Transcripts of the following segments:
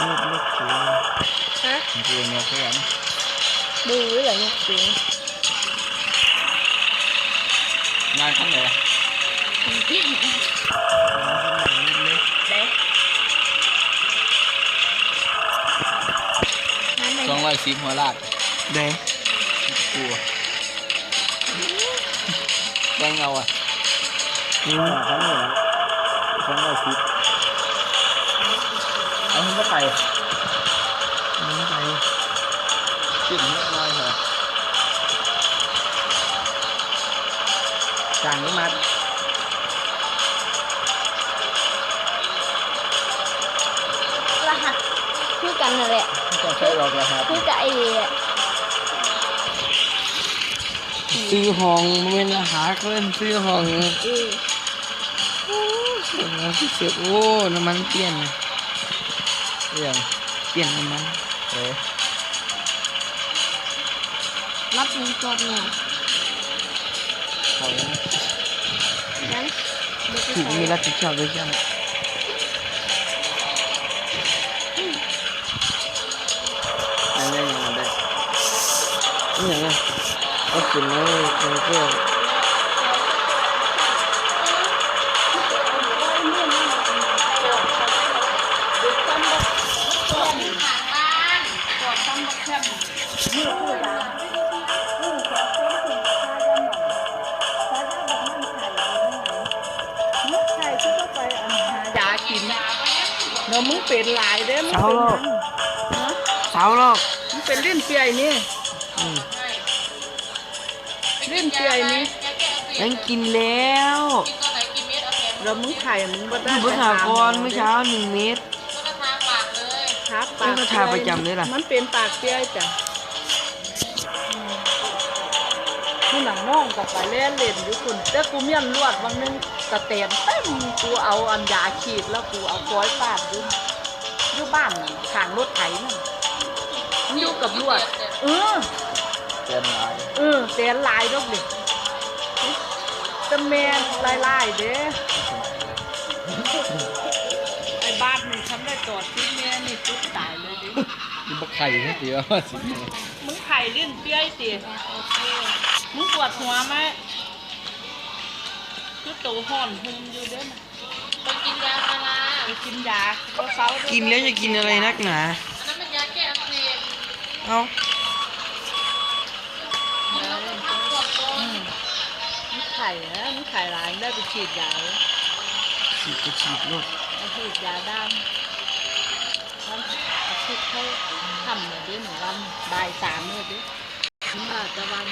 ลูกลูกสูงฮะมันคือเงี้ยเพื่อนดูไว้เหรอยกสูงงาน ขั้นไหนเด้นั่นไม่สองร้อยสิบหัวลากเด้กูแดงเงาอะอืมขั้นนี้นะสองร้อยสิบเอาขึ้นก็ไปน้องไปขึ้นนิดหน่อยเหรอจางนี้มัดรหัสคือกันนั่นแหละไม่ต้องใช้หรอกนะครับคือกับไอ้เนี่ยซื้อห้องมันเป็นอาหารเพิ่นซื้อห้องเออโอ้เสียงที่เสียโอ้น้ำมันเปลี่ยนนะ เรื่องเปลี่ยนน้ำมันเออรับเงินสดเนี่ยเข เดี๋ยวมึงเป็นหลายเด้อมึงเช้าเป็นหรอกฮะเช้าหรอกมึงเป็นลิ้นเปียนี่อืมลิ้นเปียนี่ยังกินแล้วเดี๋ยวมึงไข่มึงบ่อได้ยู่บนหากรเมื่อเช้าหนึ่งเมตรครับมึงก็ทาประจำเลยล่ะ มันเป็นปากเปียจ้ะอืมผู้หนังน้องกับไปเล่นเล่นอยู่คุณแต่กูเมียนลวดวันหนึง กระเตนเต็มกูเอาอันยาขีดแล้วกูเอาก้อยฟาดอยู่อยู่บ้านน่ะข้างรถไถนั่นมันอยู่กับลวดเออเตือนหลายเออเตียนลายดอกดิจะแมนลายลายๆเด้ไอ้บ้านนี่ทำได้จอดที่แม่นี่ตุ๊กตายเลยดิมีบักไข่ให้เดียวสิมึงไข่ลิ้นเปี้ยสิมึงปวดหัวไหม คือตัวห่อนหุมอยู่เด้อนะไปกินยาพาราไปกินยาก็เศร้าด้วยกินแล้วจะกินอะไรนักหนา อันนั้นเป็นยาแก้อักเสบเอ้ากินแล้วมันพักปวดตัวอืมมึงไข่นะมึงไข่หลายได้ไปฉีดยาเลยฉีดก็ฉีดลูกเอาฉีดยาด้านวันอาทิตย์เขาทำเลยดิหนึ่งวันบ่ายสามเลยดิถึงอาจจะวัน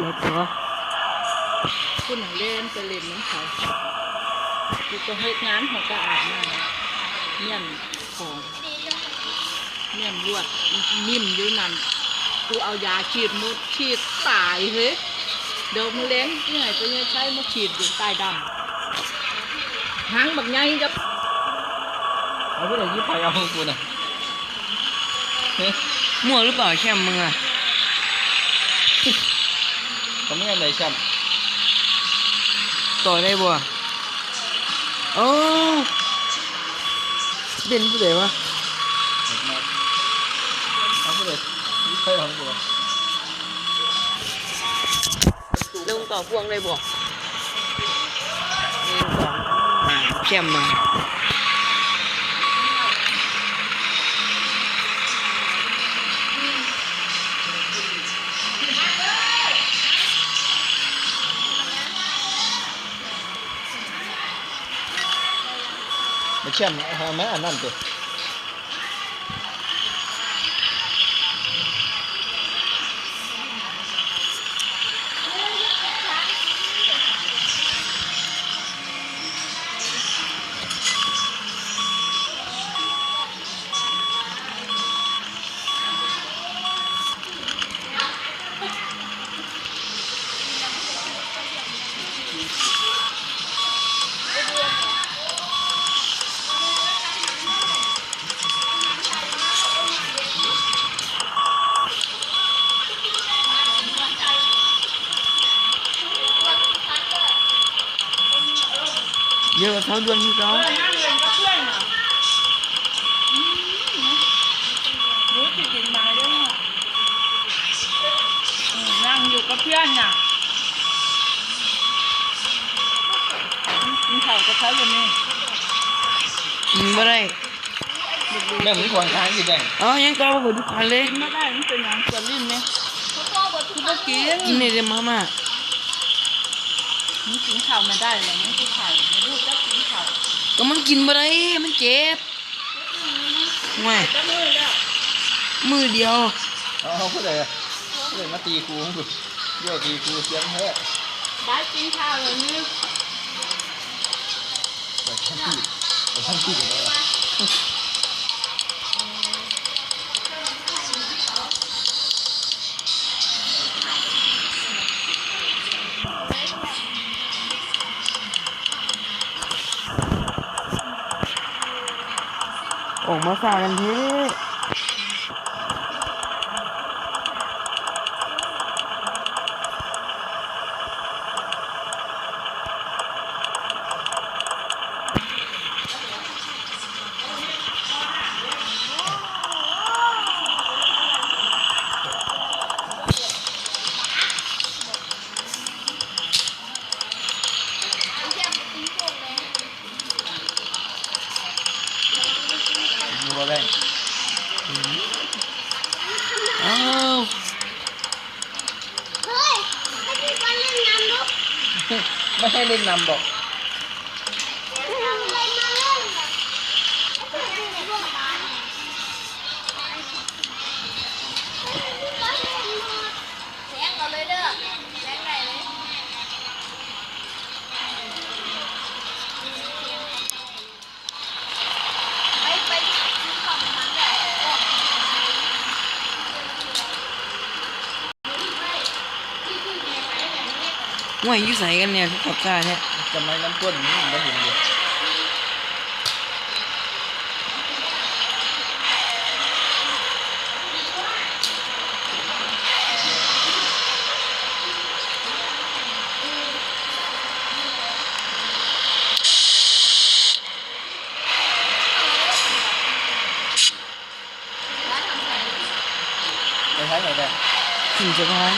แล้วตัวคุ ณหนังเล่นไปเล่นน้ำเขากูก็เฮ็ดงานเขาก็อาบน้ำเมี่ยนของเมี่ยนลวดนิ่มอยู่นั่นกูเอายาฉีดมุดฉีดตายเฮ้ยเดี๋ยวมึงเล้งที่ไหนไปเนี่ยใช้มาฉีดอยู่ใต้ดำหางแบบไงจะเอาไปไหนยี่ไผ่เอาของกูน่ะเฮ้ยมั่วหรือเปล่าแช่มมึงอะเขาไม่ให้ไหนแชมป์ ต่อได้บ่โอ้เด่นผู้ใดวะเอาไปเลยยี่ไผ่ของกูลงต่อพวงได้บ่แช่มมึงมาแชมป์เอา ไหมอันนั้ เยอะเท่าดวนที่เขาเออนั่งเล่นกับเพื่อนอะอืมหนูสิกินมาเด้อเออนั่งอยู่กับเพื่อนน่ะกินข้าวกับเขาอยู่นี่กินบ่ได้แม่งมีคนค้างอยู่แดงเอ๋อยังเก่าบ่ทุกคันเลยกินไม่ได้มันเป็นหยังเกิดลิ้นไหมเขาก็บอกทุกคือคบ่นกิน กินได้แต่มาม่า มันกินข้าวไม่ได้หรอกมันกินข้าวไม่รู้จะกินข้าวก็มันกินบ่ได้มันเจ็บห่วยจะมือแล้วมือเดียวเอาเขาพูดเลยพูดเลยมาตีกูของกูเยี่ยวตีกูเสียงแท้ได้กินข้าวเลยนี่ไปทั้งที่ไปทั้งที่กันเลย มาสากันท่ ไม่ ห่วยอยู่ใส่กันเนี่ยคือกับกาเนี่ยจะไม่น้ำก้นนี่มันเห็นอยู่ร้านทำอะไรไปท้ายไหนแดงถึงสะพาน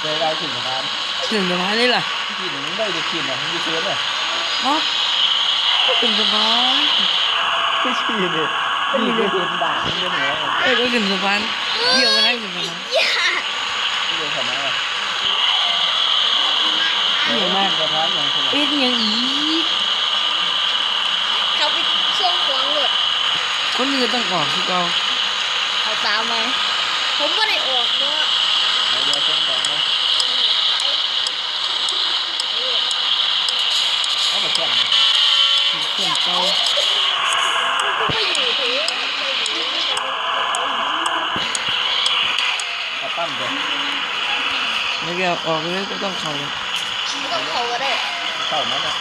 ไปได้ ถึงสะพานถึงสะพานเลยล่ะที่หนึ่งได้จะขีดอะมันจะเชื้อเลยเอ๋อถึงสะพานไม่ขีดเลยนี่ก็เห็นด่าไม่เหนือเอ้ยก็ถึงสะพานเดี่ยวมาทั้งถึงสะพานอย่าที่เดินผ่านมาเดี่ยวมากสะพานอย่างขนาดเอ๊ะยังอีกเขาไปช่วงขวางหลุดคนหนึงก็ต้องออกคือเก่าเอาตามมาผมไม่ได้ออกเนาะ เดี๋ยวต้องต่อนะเอาไปแข่ง เครื่องเก่ามันไม่อยู่เถอะเอาปั้มเดี๋ยวแล้วก็ออกเลยก็ต้องเข้าเลยต้องเขาก็ได้เข้ามันอะ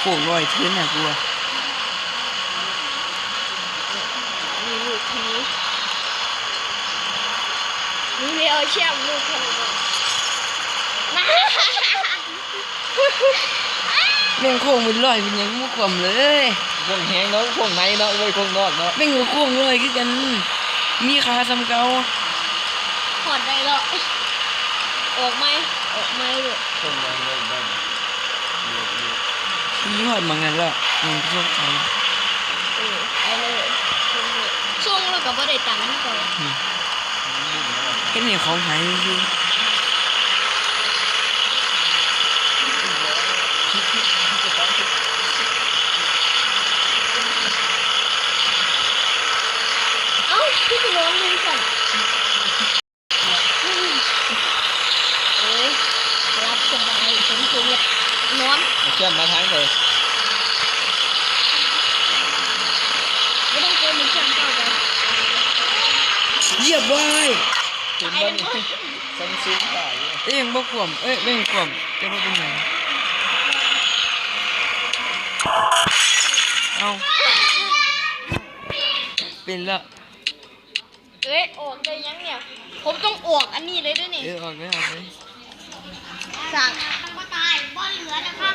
โค้งลอยทือนน่ะกลัวมีลูกที มีเรียวเชี่ยมลูกคนนึงมาแม่งโค้งมันลอยเป็นหยังมุกความเลยพวกแหงเนาะพวกในเนาะไว้พวกนอกเนาะแม่งก็โค้งลอยคือกัน มีขาซ้ำเก่าหอดได้แล้วออกไหมออกไหมลูกพวกในเลยได้เดี๋ยวเดี๋ยวมีหอดมังงั้นละอืมพวกเขาเออเอาเลยช่วงแล้วก็ไม่ได้ตังค์ที่ก่อน เห็นเนี่ยของห คงจะนอนเอาเชื่อมมาทั้งเลยไม่ต้องเกินหนึ่งชั่วโมงไปๆเยียบไว้ถึงบ้านนี้ซัมซุงขายเอ้ยยังบ่ขวมเอ้ยไม่ขวมจะบ่เป็นหยังเอาเป็นละเอ้ยออกเลยยังเนี่ย ผมต้องออกอันนี้เลยด้วยนี่เออออกเลยออกเลยสั่งมาตายบ้านเหลือนะครับ